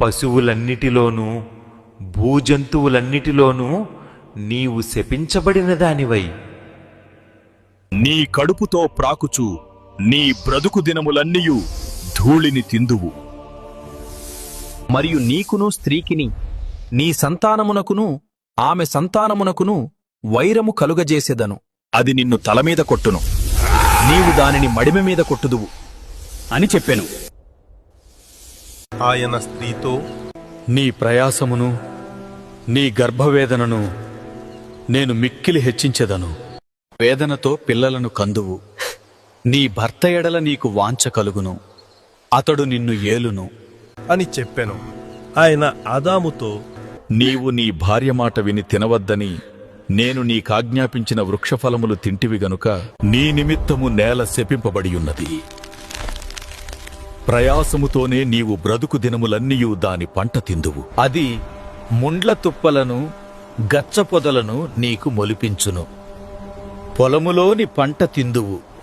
పశువులన్నిటిలోనూ భూజంతువులన్నిటిలోనూ నీవు శపించబడిన దానివై. నీ కడుపుతో ప్రాకుచు నీ బ్రతుకు దినములన్నీయు ధూళిని తిందువు. మరియు నీకును స్త్రీకిని నీ సంతానమునకును ఆమె సంతానమునకును వైరము కలుగజేసేదను. అది నిన్ను తలమీద కొట్టును. నీవు దానిని మడిమె మీద కొట్టుదువు అని చెప్పాను. ఆయన స్త్రీతో నీ ప్రయాసమును నీ గర్భవేదనను నేను మిక్కిలి హెచ్చించెదను. వేదనతో పిల్లలను కందువు. నీ భర్త ఎడల నీకు వాంఛ కలుగును. అతడు నిన్ను ఏలును. అని చెప్పెను. ఆయన ఆదాముతో నీవు నీ భార్య మాట విని తినవద్దని నేను నీకాజ్ఞాపించిన వృక్షఫలములు తింటివి గనుక నీ నిమిత్తము నేల శపింపబడి ఉన్నది ప్రయాసముతోనే నీవు బ్రతుకు దినములన్నీయు దాని పంట తిందువు. అది ముండ్ల తుప్పలను గచ్చపొదలను నీకు మొలిపించును. పొలములోని పంట తిందువు.